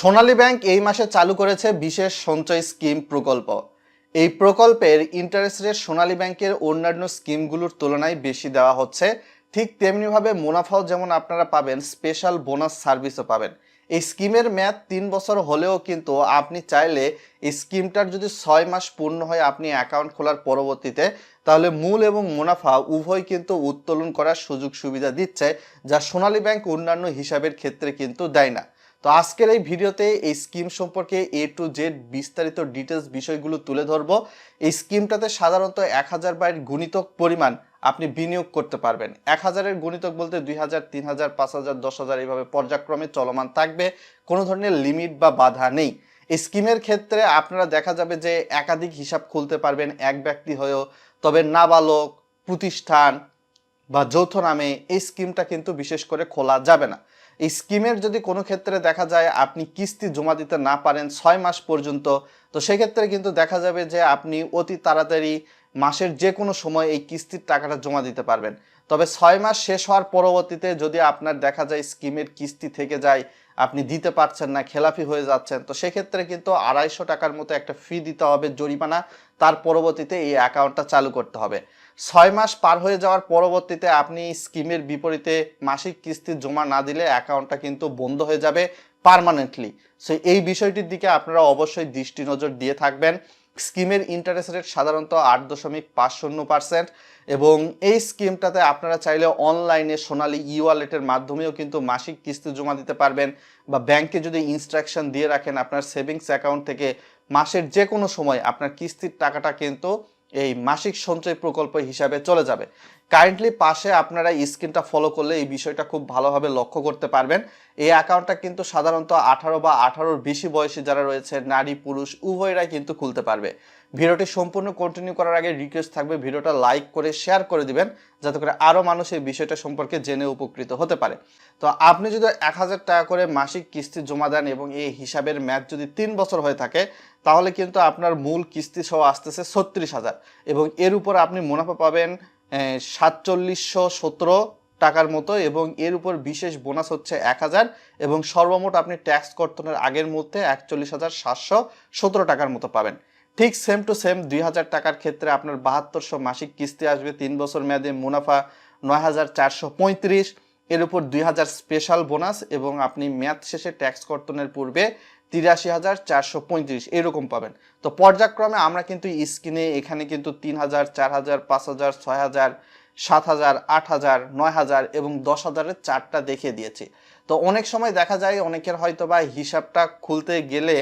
সোনালী bank এই মাসে চালু করেছে বিশেষ সঞ্চয় স্কিম প্রকল্প। এই প্রকল্পের ইন্টারেস্ট রেট সোনালী ব্যাংকের অন্যান্য স্কিমগুলোর তুলনায় বেশি দেওয়া হচ্ছে। ঠিক তেমনিভাবে মুনাফাও যেমন আপনারা পাবেন স্পেশাল বোনাস সার্ভিসও পাবেন। এই স্কিমের মেয়াদ তিন বছর হলেও কিন্তু আপনি চাইলে এই স্কিমটার যদি ছয় মাস পূর্ণ হয় আপনি অ্যাকাউন্ট খোলার পরবর্তীতে, তাহলে মূল এবং মুনাফা উভয় কিন্তু উত্তোলন করার সুযোগ সুবিধা দিচ্ছে, যা সোনালী ব্যাংক অন্যান্য হিসাবের ক্ষেত্রে কিন্তু দেয় না। তো আজকের এই ভিডিওতে এই স্কিম সম্পর্কে এ টু জেড বিস্তারিত ডিটেলস বিষয়গুলো তুলে ধরবো। এই স্কিমটাতে সাধারণত এক হাজার বাইর গুণিতক পরিমাণ আপনি বিনিয়োগ করতে পারবেন। এক হাজারের গুণিতক বলতে দুই হাজার, তিন হাজার, পাঁচ হাজার, দশ হাজার এইভাবে পর্যায়ক্রমে চলমান থাকবে। কোনো ধরনের লিমিট বা বাধা নেই। এই স্কিমের ক্ষেত্রে আপনারা দেখা যাবে যে একাধিক হিসাব খুলতে পারবেন এক ব্যক্তি হয়েও। তবে নাবালক, প্রতিষ্ঠান বা যৌথ নামে এই স্কিমটা কিন্তু বিশেষ করে খোলা যাবে না। এই স্কিমের যদি কোনো ক্ষেত্রে দেখা যায় আপনি কিস্তি জমা দিতে না পারেন ছয় মাস পর্যন্ত, তো সেক্ষেত্রে কিন্তু দেখা যাবে যে আপনি অতি তাড়াতাড়ি মাসের যে কোনো সময় এই কিস্তির টাকাটা জমা দিতে পারবেন। তবে ছয় মাস শেষ হওয়ার পরবর্তীতে যদি আপনার দেখা যায় স্কিমের কিস্তি থেকে যায়, আপনি দিতে পারছেন না খেলাফি হয়ে যাচ্ছেন, তো সেক্ষেত্রে কিন্তু আড়াইশো টাকার মতো একটা ফি দিতে হবে জরিমানা। তার পরবর্তীতে এই অ্যাকাউন্টটা চালু করতে হবে। ছয় মাস পার হয়ে যাওয়ার পরবর্তীতে আপনি স্কিমের বিপরীতে মাসিক কিস্তি জমা না দিলে অ্যাকাউন্টটা কিন্তু বন্ধ হয়ে যাবে পারমানেন্টলি। সো, এই বিষয়টির দিকে আপনারা অবশ্যই দৃষ্টি নজর দিয়ে থাকবেন। স্কিমের ইন্টারেস্ট রেট সাধারণত আট দশমিক পাঁচ শূন্য পার্সেন্ট এবং এই স্কিমটাতে আপনারা চাইলে অনলাইনে সোনালি ই ওয়ালেটের মাধ্যমেও কিন্তু মাসিক কিস্তি জমা দিতে পারবেন বা ব্যাংকে যদি ইনস্ট্রাকশন দিয়ে রাখেন আপনার সেভিংস অ্যাকাউন্ট থেকে, মাসের যে কোনো সময় আপনার কিস্তির টাকাটা কিন্তু এই মাসিক সঞ্চয় প্রকল্প হিসাবে চলে যাবে। কারেন্টলি পাশে আপনারা স্ক্রিনটা ফলো করলে এই বিষয়টা খুব ভালোভাবে লক্ষ্য করতে পারবেন। এই অ্যাকাউন্টটা কিন্তু সাধারণত আঠারো বা আঠারোর বেশি বয়সী যারা রয়েছে, নারী, পুরুষ, উভয়রাই কিন্তু খুলতে পারবে। ভিডিওটি সম্পূর্ণ কন্টিনিউ করার আগে রিকোয়েস্ট থাকবে ভিডিওটা লাইক করে শেয়ার করে দিবেন, যাতে করে আরও মানুষ এই বিষয়টা সম্পর্কে জেনে উপকৃত হতে পারে। তো আপনি যদি এক হাজার টাকা করে মাসিক কিস্তি জমা দেন এবং এই হিসাবের ম্যাচ যদি তিন বছর হয়ে থাকে, তাহলে কিন্তু আপনার মূল কিস্তি সহ আসতেছে ছত্রিশ হাজার। এবং এর উপর আপনি মুনাফা পাবেন সাতচল্লিশশো সতেরো টাকার মতো এবং এর উপর বিশেষ বোনাস হচ্ছে এক হাজার এবং সর্বমোট আপনি ট্যাক্স কর্তনের আগের মধ্যে একচল্লিশ হাজার সাতশো সতেরো টাকার মতো পাবেন। ঠিক সেম টু সেম দুই হাজার টাকার ক্ষেত্রে আপনার বাহাত্তরশো মাসিক কিস্তি আসবে, তিন বছর মেয়াদে মুনাফা নয় হাজার চারশো পঁয়ত্রিশ। এর উপর দুই হাজার স্পেশাল বোনাস এবং আপনি মেয়াদ শেষে ট্যাক্স কর্তনের পূর্বে তিরাশি হাজার চারশো পঁয়ত্রিশ এরকম পাবেন। তো পর্যায়ক্রমে আমরা কিন্তু স্ক্রিনে এখানে কিন্তু তিন হাজার, চার হাজার, পাঁচ হাজার, ছয় হাজার, সাত হাজার, আট হাজার, নয় হাজার এবং দশ হাজারের চারটা দেখিয়ে দিয়েছি। তো অনেক সময় দেখা যায় অনেকের হয়তো বা হিসাবটা খুলতে গেলে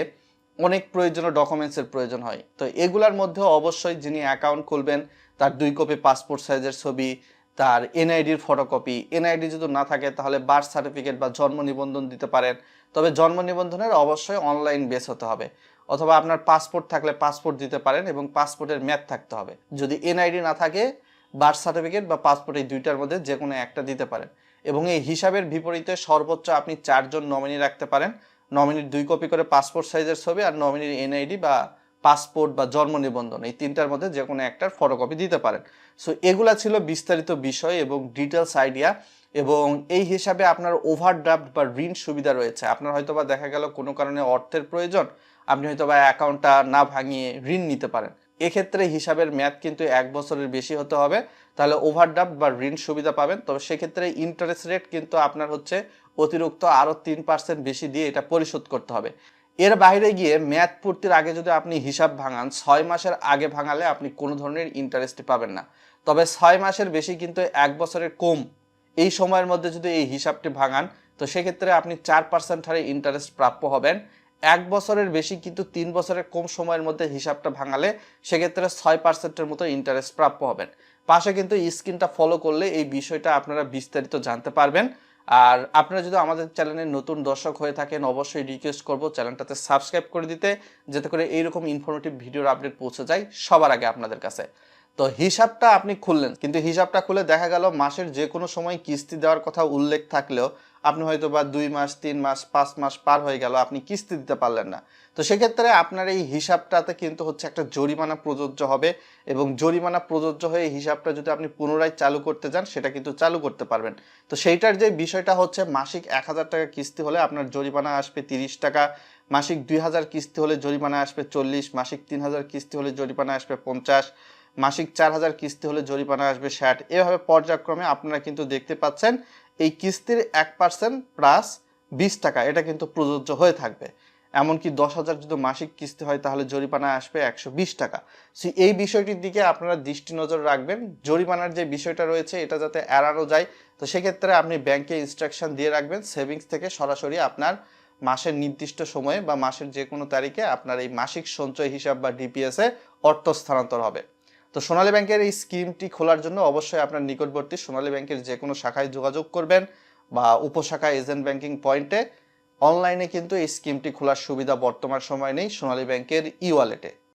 অনেক প্রয়োজনীয় ডকুমেন্টসের প্রয়োজন হয়। তো এগুলার মধ্যে অবশ্যই যিনি অ্যাকাউন্ট খুলবেন, তার দুই কপি পাসপোর্ট সাইজের ছবি তার এনআইডির ফটোকপি এনআইডি যদি না থাকে, তাহলে বার্থ সার্টিফিকেট বা জন্ম নিবন্ধন দিতে পারেন। তবে জন্ম নিবন্ধনের অবশ্যই অনলাইন বেস হতে হবে। অথবা আপনার পাসপোর্ট থাকলে পাসপোর্ট দিতে পারেন এবং পাসপোর্টের ম্যাথ থাকতে হবে। যদি এনআইডি না থাকে বার্থ সার্টিফিকেট বা পাসপোর্ট এই দুইটার মধ্যে যে কোনো একটা দিতে পারেন। এবং এই হিসাবের বিপরীতে সর্বোচ্চ আপনি চারজন নমিনি রাখতে পারেন। নমিনির দুই কপি করে পাসপোর্ট সাইজের ছবি আর নমিনির এনআইডি বা পাসপোর্ট বা জন্ম নিবন্ধন, এই তিনটার মধ্যে যে কোনো একটার ফটোকপি দিতে পারেন। সো এগুলা ছিল বিস্তারিত বিষয় এবং ডিটেলস আইডিয়া এবং এই হিসাবে আপনার ওভারড্রাফট বা ঋণ সুবিধা রয়েছে। আপনার হয়তো বা দেখা গেল কোনো কারণে অর্থের প্রয়োজন, আপনি হয়তো বা অ্যাকাউন্টটা না ভাঙিয়ে ঋণ নিতে পারেন। এক্ষেত্রে হিসাবের মেয়াদ কিন্তু এক বছরের বেশি হতে হবে, তাহলে ওভারড্রাফট বা ঋণ সুবিধা পাবেন। তবে সেক্ষেত্রে ইন্টারেস্ট রেট কিন্তু আপনার হচ্ছে অতিরিক্ত আরও তিন পার্সেন্ট বেশি দিয়ে এটা পরিশোধ করতে হবে। এর বাইরে গিয়ে মেয়াদ পূর্তির আগে যদি আপনি হিসাব ভাঙান, ছয় মাসের আগে ভাঙালে আপনি কোনো ধরনের ইন্টারেস্ট পাবেন না। তবে ছয় মাসের বেশি কিন্তু এক বছরের কম। এই সময়ের মধ্যে যদি এই হিসাবটি ভাঙান, তো সেক্ষেত্রে আপনি চার পার্সেন্ট হারে ইন্টারেস্ট প্রাপ্য হবেন। এক বছরের বেশি কিন্তু তিন বছরের কম সময়ের মধ্যে হিসাবটা ভাঙালে সেক্ষেত্রে ছয় পার্সেন্টের মতো ইন্টারেস্ট প্রাপ্য হবেন। পাশে কিন্তু স্ক্রিনটা ফলো করলে এই বিষয়টা আপনারা বিস্তারিত জানতে পারবেন। আর আপনারা যদি আমাদের চ্যানেলের নতুন দর্শক হয়ে থাকেন, অবশ্যই রিকোয়েস্ট করব চ্যানেলটাতে সাবস্ক্রাইব করে দিতে, যাতে করে এইরকম ইনফরমেটিভ ভিডিওর আপডেট পৌঁছে যায় সবার আগে আপনাদের কাছে। তো হিসাবটা আপনি খুললেন, কিন্তু হিসাবটা খুলে দেখা গেল মাসের যে কোনো সময় কিস্তি দেওয়ার কথা উল্লেখ থাকলেও আপনি হয়তো বা দুই মাস, তিন মাস, পাঁচ মাস পার হয়ে গেল, আপনি কিস্তি দিতে পারলেন না। তো সেক্ষেত্রে আপনার এই হিসাবটাতে কিন্তু হচ্ছে একটা জরিমানা প্রযোজ্য হবে এবং জরিমানা প্রযোজ্য হয়ে হিসাবটা যদি আপনি পুনরায় চালু করতে যান, সেটা কিন্তু চালু করতে পারবেন। তো সেইটার যে বিষয়টা হচ্ছে, মাসিক এক হাজার টাকা কিস্তি হলে আপনার জরিমানা আসবে তিরিশ টাকা, মাসিক দুই হাজার কিস্তি হলে জরিমানা আসবে চল্লিশ, মাসিক তিন হাজার কিস্তি হলে জরিমানা আসবে পঞ্চাশ মাসিক চার হাজার কিস্তি হলে জরিমানা আসবে ষাট। এভাবে পর্যায়ক্রমে আপনারা কিন্তু দেখতে পাচ্ছেন, এই কিস্তির এক পার্সেন্ট প্লাস বিশ টাকা, এটা কিন্তু প্রযোজ্য হয়ে থাকবে। এমনকি দশ হাজার যদি মাসিক কিস্তি হয়, তাহলে জরিমানা আসবে একশো বিশ টাকা। সো, এই বিষয়টির দিকে আপনারা দৃষ্টি নজর রাখবেন। জরিমানার যে বিষয়টা রয়েছে, এটা যাতে এড়ানো যায়, তো সেক্ষেত্রে আপনি ব্যাংকে ইনস্ট্রাকশন দিয়ে রাখবেন। সেভিংস থেকে সরাসরি আপনার মাসের নির্দিষ্ট সময়ে বা মাসের যে কোনো তারিখে আপনার এই মাসিক সঞ্চয় হিসাব বা ডিপিএসে অর্থ স্থানান্তর হবে। তো সোনালী ব্যাংকের এই স্কিমটি খোলার জন্য অবশ্যই আপনার নিকটবর্তী সোনালী ব্যাংকের যে কোনো শাখায় যোগাযোগ করবেন বা উপশাখা এজেন্ট ব্যাংকিং পয়েন্টে। অনলাইনে কিন্তু এই স্কিমটি খোলার সুবিধা বর্তমান সময় নেই সোনালী ব্যাংকের ই ওয়ালেটে